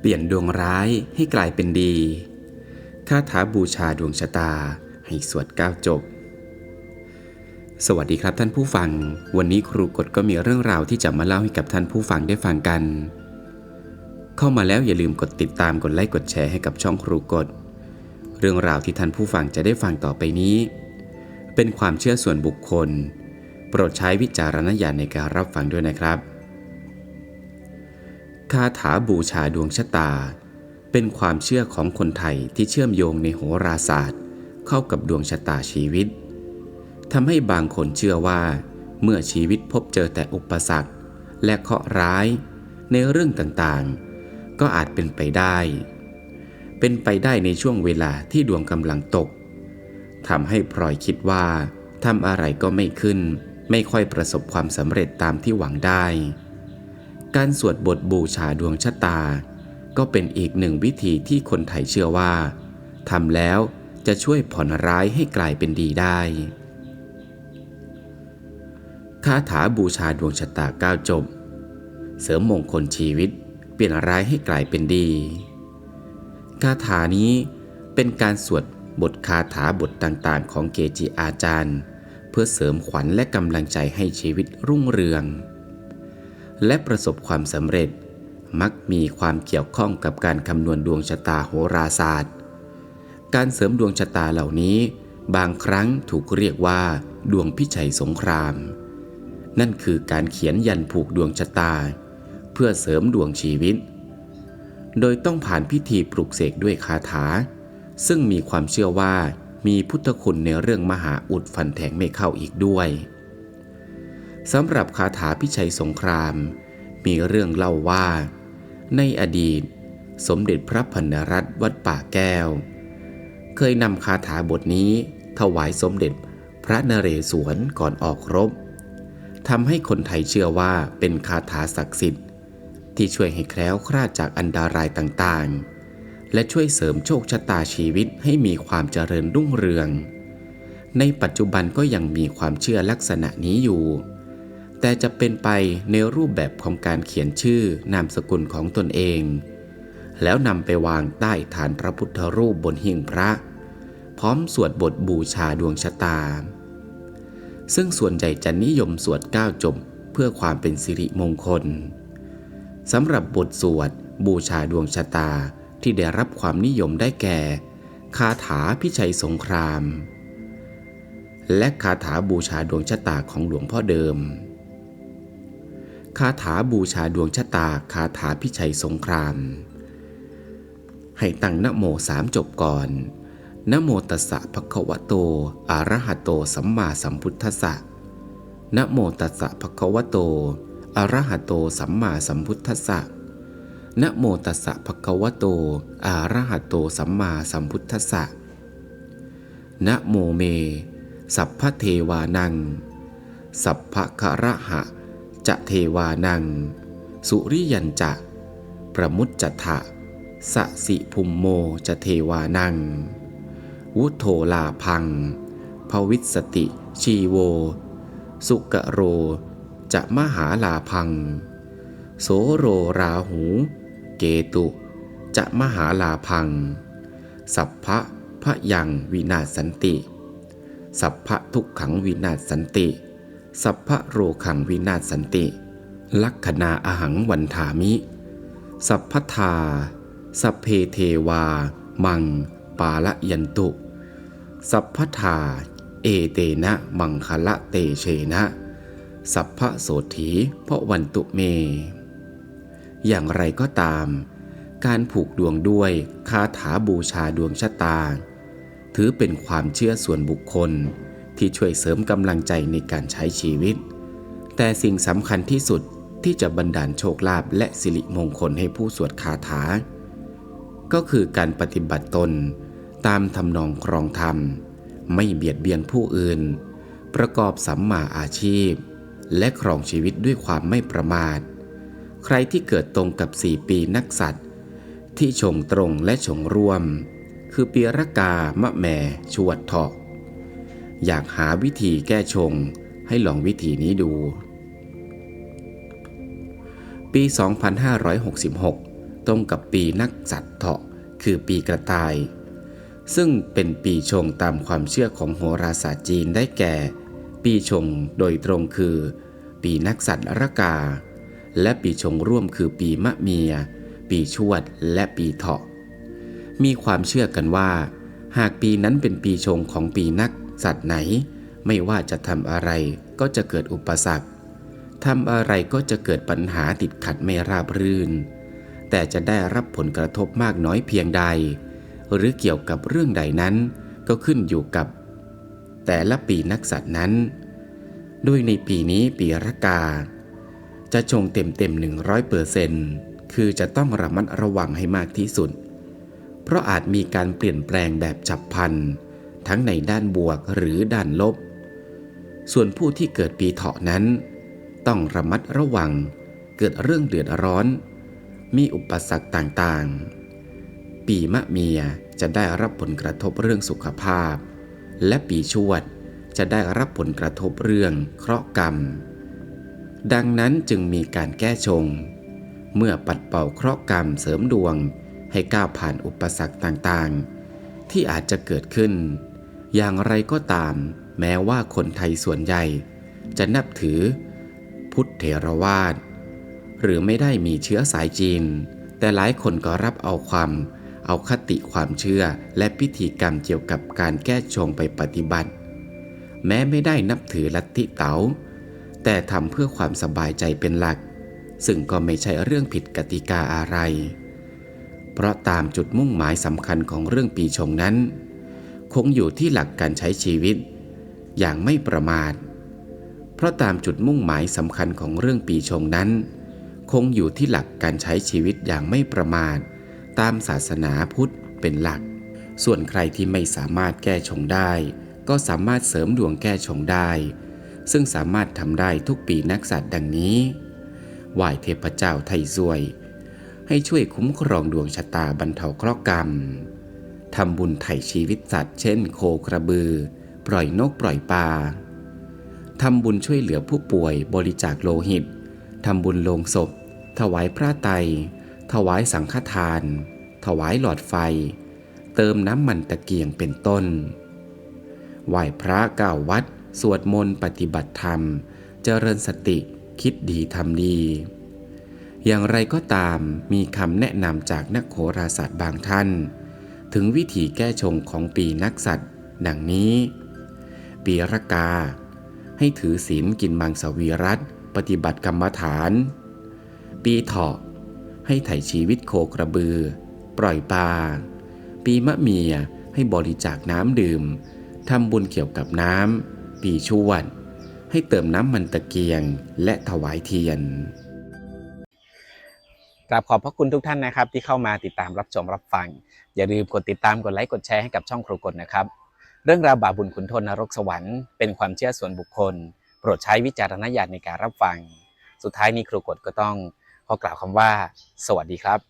เปลี่ยนดวงร้ายให้กลายเป็นดีคาถาบูชาดวงชะตาให้สวดก้าวจบ สวัสดีครับท่านผู้ฟัง วันนี้ครูกฎก็มีเรื่องราวที่จะมาเล่าให้กับท่านผู้ฟังได้ฟังกัน เข้ามาแล้วอย่าลืมกดติดตามกดไลค์กดแชร์ให้กับช่องครูกฎเรื่องราวที่ท่านผู้ฟังจะได้ฟังต่อไปนี้ เป็นความเชื่อส่วนบุคคล โปรดใช้วิจารณญาณในการรับฟังด้วยนะครับ คาถาบูชาดวงชะตา เป็นความเชื่อของคนไทยที่เชื่อมโยงในโหราศาสตร์ เข้ากับดวงชะตาชีวิตทำให้บางคนเชื่อว่า เมื่อชีวิตพบเจอแต่อุปสรรค และเคราะห์ร้ายในเรื่องต่างๆ ก็อาจเป็นไปได้ เป็นไปได้ในช่วงเวลาที่ดวงกำลังตกทำให้พลอยคิดว่าทำอะไรก็ไม่ขึ้น ไม่ค่อยประสบความสำเร็จตามที่หวังได้ การสวดบทบูชาดวงชะตา ก็เป็นอีกหนึ่งวิธีที่คนไทยเชื่อว่าทำแล้วจะช่วยผ่อนร้ายให้กลายเป็นดีได้ คาถาบูชาดวงชะตาก้าวจบ เสริมมงคลชีวิต เปลี่ยนร้ายให้กลายเป็นดี คาถานี้เป็นการสวดบทคาถาบทต่างๆ ของเกจิอาจารย์ เพื่อเสริมขวัญและกำลังใจให้ชีวิตรุ่งเรือง และประสบความสำเร็จ มักมีความเกี่ยวข้องกับการคำนวณดวงชะตาโหราศาสตร์ การเสริมดวงชะตาเหล่านี้ บางครั้งถูกเรียกว่า ดวงพิชัยสงคราม นั่นคือการเขียนยันผูกดวงชะตา เพื่อเสริมดวงชีวิต โดยต้องผ่านพิธีปลุกเสกด้วยคาถา ซึ่งมีความเชื่อว่ามีพุทธคุณในเรื่องมหาอุดฟันแทงไม่เข้าอีกด้วย สำหรับคาถาพิชัยสงคราม มีเรื่องเล่าว่า ในอดีต สมเด็จพระพันรัตน์วัดป่าแก้ว เคยนำคาถาบทนี้ถวายสมเด็จพระนเรศวรก่อนออกรบทำให้คนไทยเชื่อว่าเป็นคาถาศักดิ์สิทธิ์ ที่ช่วยให้แคล้วคลาดจากอันตรายต่างๆ และช่วยเสริมโชคชะตาชีวิตให้มีความเจริญรุ่งเรือง ในปัจจุบันก็ยังมีความเชื่อลักษณะนี้อยู่ แต่จะเป็นไปในรูปแบบของการเขียนชื่อนามสกุลของตนเอง แล้วนำไปวางใต้ฐานพระพุทธรูปบนหิ้งพระ พร้อมสวดบทบูชาดวงชะตา ซึ่งส่วนใหญ่จะนิยมสวดก้าวจบเพื่อความเป็นสิริมงคลสำหรับบทสวดบูชาดวงชะตาที่ได้รับความนิยมได้แก่ คาถาพิชัยสงคราม และคาถาบูชาดวงชะตาของหลวงพ่อเดิม คาถาบูชาดวงชะตาคาถาพิชัยสงคราม ให้ตั้งนโมสามจบก่อนนโมตัสสะภะคะวะโตอะระหะโตสัมมาสัมพุทธัสสะนโมตัสสะภะคะวะโตอะระหะโตสัมมาสัมพุทธัสสะนโมตัสสะภะคะวะโตอะระหะโตสัมมาสัมพุทธัสสะนะโมเม สัพพเทวานัง สัพพะคะระหะ จะเทวานัง สุริยันจะ ประมุตจัทะสะสิภุมโมจะเทวานัง วุโธลาพัง ภวิสติ ชีโว สุกะโร จะมหาลาพัง โสโรราหู เกตุ จะมหาลาพัง สัพพะพะยังวินาศสันติ สัพพะทุกขังวินาศสันติ สัพพะโรขังวินาศสันติ ลักขณาอหังวันถามิ สัพพทา สัพเพเทวา มัง ปาละยันตุ สัพพทา เอเตนะ มังคละเตเชนะ สัพพะโสถีเพราะวันตุเม อย่างไรก็ตาม การผูกดวงด้วยคาถาบูชาดวงชะตา ถือเป็นความเชื่อส่วนบุคคล ที่ช่วยเสริมกำลังใจในการใช้ชีวิต แต่สิ่งสำคัญที่สุดที่จะบันดาลโชคลาภและสิริมงคลให้ผู้สวดคาถา ก็คือการปฏิบัติตน ตามทำนองครองธรรม ไม่เบียดเบียนผู้อื่น ประกอบสัมมาอาชีพ และครองชีวิตด้วยความไม่ประมาท ใครที่เกิดตรงกับสี่ปีนักสัตว์ ที่ชงตรงและชงร่วม คือปีรกามะแม่ชวดเถาะ อยากหาวิธีแก้ชงให้ลองวิธีนี้ดู ปี 2566 ตรงกับปีนักสัตว์เถาะคือปีกระต่าย ซึ่งเป็นปีชงตามความเชื่อของโหราศาสตร์จีนได้แก่ ปีชงโดยตรงคือ ปีนักสัตว์ระกา และปีชงร่วมคือปีมะเมีย ปีชวดและปีเถาะ มีความเชื่อกันว่า หากปีนั้นเป็นปีชงของปีนัก สัตว์ไหน ไม่ว่าจะทำอะไรก็จะเกิดอุปสรรคทำอะไรก็จะเกิดปัญหาติดขัดไม่ราบรื่น แต่จะได้รับผลกระทบมากน้อยเพียงใด หรือเกี่ยวกับเรื่องใดนั้น ก็ขึ้นอยู่กับ แต่ละปีนักสัตว์นั้น ด้วยในปีนี้ปีรากา จะชงเต็มเต็ม100เปอร์เซนคือจะต้องระมัดระวังให้มากที่สุด เพราะอาจมีการเปลี่ยนแปลงแบบฉับพลัน ทั้งในด้านบวกหรือด้านลบ ส่วนผู้ที่เกิดปีเถาะนั้น ต้องระมัดระวังเกิดเรื่องเดือดร้อน มีอุปสรรคต่างๆ ปีมะเมียจะได้รับผลกระทบเรื่องสุขภาพ และปีชวดจะได้รับผลกระทบเรื่องเคราะห์กรรม ดังนั้นจึงมีการแก้ชง เมื่อปัดเป่าเคราะห์กรรมเสริมดวงให้ก้าวผ่านอุปสรรคต่างๆ ที่อาจจะเกิดขึ้น อย่างไรก็ตาม แม้ว่าคนไทยส่วนใหญ่ จะนับถือ พุทธเถรวาท หรือไม่ได้มีเชื้อสายจีน แต่หลายคนก็รับเอาความเอาคติความเชื่อและพิธีกรรมเกี่ยวกับการแก้ชงไปปฏิบัติ แม้ไม่ได้นับถือลัทธิเต๋า แต่ทำเพื่อความสบายใจเป็นหลัก ซึ่งก็ไม่ใช่เรื่องผิดกติกาอะไร เพราะตามจุดมุ่งหมายสำคัญของเรื่องปีชงนั้น คงอยู่ที่หลักการใช้ชีวิต อย่างไม่ประมาท เพราะตามจุดมุ่งหมายสำคัญของเรื่องปีชงนั้น คงอยู่ที่หลักการใช้ชีวิตอย่างไม่ประมาท ตามศาสนาพุทธเป็นหลัก ส่วนใครที่ไม่สามารถแก้ชงได้ ก็สามารถเสริมดวงแก้ชงได้ ซึ่งสามารถทำได้ทุกปีนักสัตว์ดังนี้ไหว้เทพเจ้าไทยซวย ให้ช่วยคุ้มครองดวงชะตาบรรเทาเคราะห์กรรม ทำบุญไถ่ชีวิตสัตว์ เช่น โคกระบือ ปล่อยนกปล่อยปลาทำบุญช่วยเหลือผู้ป่วยบริจาคโลหิต ทำบุญลงศพ ถวายพระไตรถวายสังฆทาน ถวายหลอดไฟ เติมน้ำมันตะเกียงเป็นต้น ไหว้พระเก้าวัด สวดมนต์ปฏิบัติธรรม เจริญสติ คิดดีทำดี อย่างไรก็ตามมีคำแนะนำจากนักโหราศาสตร์บางท่าน ถึงวิธีแก้ชงของปีนักสัตว์ ดังนี้ ปีรากา ให้ถือศีลกินมังสวิรัตปฏิบัติกรรมฐาน ปีเถาะ ให้ไถ่ชีวิตโคกระบือ ปล่อยปลา ปีมะเมียให้บริจาคน้ำดื่มทำบุญเกี่ยวกับน้ำ ปีชวด ให้เติมน้ำมันตะเกียงและถวายเทียน กราบขอบพระคุณทุกท่านนะครับ ที่เข้ามาติดตามรับชมรับฟัง อย่าลืมกดติดตามกดไลค์กดแชร์ให้กับช่องครูกลนะครับ เรื่องราวบาปบุญขุนทนนรกสวรรค์เป็นความเชื่อส่วนบุคคล โปรดใช้วิจารณญาณในการรับฟัง สุดท้ายนี้ครูกลก็ต้องขอกล่าวคำว่า สวัสดีครับ